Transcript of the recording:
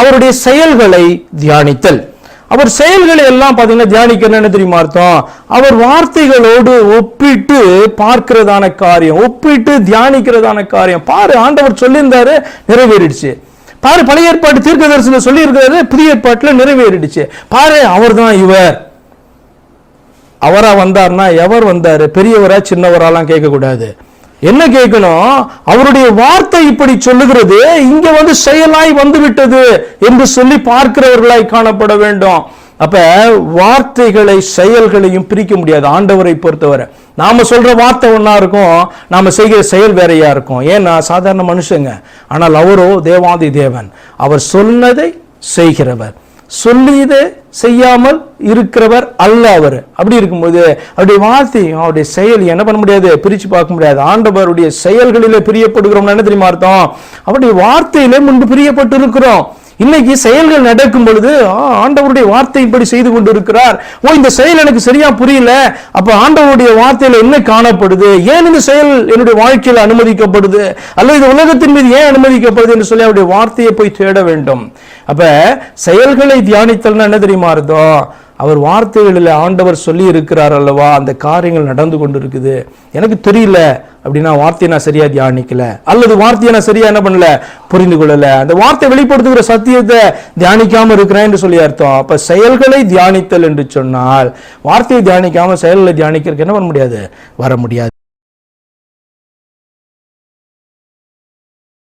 அவருடைய செயல்களை தியானித்தல். அவர் செயல்களை எல்லாம் பார்த்தீங்கன்னா தியானிக்க என்ன தெரியுமா அர்த்தம்? அவர் வார்த்தைகளோடு ஒப்பிட்டு பார்க்கிறதான காரியம் ஒப்பிட்டு தியானிக்கிறதான காரியம். பாரு ஆண்டவர் சொல்லியிருந்தாரு நிறைவேறிடுச்சு. பாரு பழைய ஏற்பாடு தீர்க்க தரிசனம் சொல்லியிருக்கிறாரு புதிய ஏற்பாட்டில் நிறைவேறிடுச்சு. பாரு அவர்தான் இவர். அவரா வந்தார்னா எவர் வந்தாரு? பெரியவரா சின்னவராலாம் கேட்கக்கூடாது. என்ன கேட்கணும்? அவருடைய வார்த்தை இப்படி சொல்லுகிறது இங்க வந்து செயலாய் வந்து விட்டது என்று சொல்லி பார்க்கிறவர்களாய் காணப்பட வேண்டும். அப்ப வார்த்தைகளை செயல்களையும் பிரிக்க முடியாது ஆண்டவரை பொறுத்தவரை. நாம சொல்ற வார்த்தை ஒன்னா இருக்கும் நாம செய்கிற செயல் வேறையா இருக்கும். ஏன்னா சாதாரண மனுஷங்க. ஆனால் அவரோ தேவாதி தேவன். அவர் சொன்னதை செய்கிறவர். சொல்லியதை செய்யாமல் இருக்கிறவர் அல்ல அவர். அப்படி இருக்கும்போது அவருடைய வார்த்தையும் அவருடைய செயல் என்ன பண்ண முடியாது? பிரித்து பார்க்க முடியாது. ஆண்டவருடைய செயல்களிலே பிரியப்படுகிறோம் என்ன தெரியுமா அர்த்தம்? அவருடைய வார்த்தையிலே முன்பு பிரியப்பட்டு இருக்கிறோம் இன்னைக்கு செயல்கள் நடக்கும் பொழுது ஆண்டவருடைய வார்த்தை இப்படி செய்து கொண்டு இருக்கிறார் ஓ இந்த செயல் எனக்கு சரியா புரியல. அப்ப ஆண்டவருடைய வார்த்தையில என்ன காணப்படுது? ஏன் இந்த செயல் என்னுடைய வாழ்க்கையில் அனுமதிக்கப்படுது? அல்லது இந்த உலகத்தின் மீது ஏன் அனுமதிக்கப்படுது என்று சொல்லி அவருடைய வார்த்தையை போய் தேட வேண்டும். அப்ப செயல்களை தியானித்தல்னா என்ன தெரியுமா இருந்தோம் அவர் வார்த்தைகளில் ஆண்டவர் சொல்லி இருக்கிறார் அல்லவா? அந்த காரியங்கள் நடந்து கொண்டு இருக்குது எனக்கு தெரியல அப்படின்னா வார்த்தையை நான் சரியா தியானிக்கல. அல்லது வார்த்தையை நான் சரியா என்ன பண்ணல? புரிந்து கொள்ளல. அந்த வார்த்தை வெளிப்படுத்துகிற சத்தியத்தை தியானிக்காம இருக்கிறேன் என்று சொல்லி அர்த்தம். அப்ப செயல்களை தியானித்தல் என்று சொன்னால் வார்த்தையை தியானிக்காம செயல்களை தியானிக்கிறதுக்கு என்ன பண்ண முடியாது? வர முடியாது.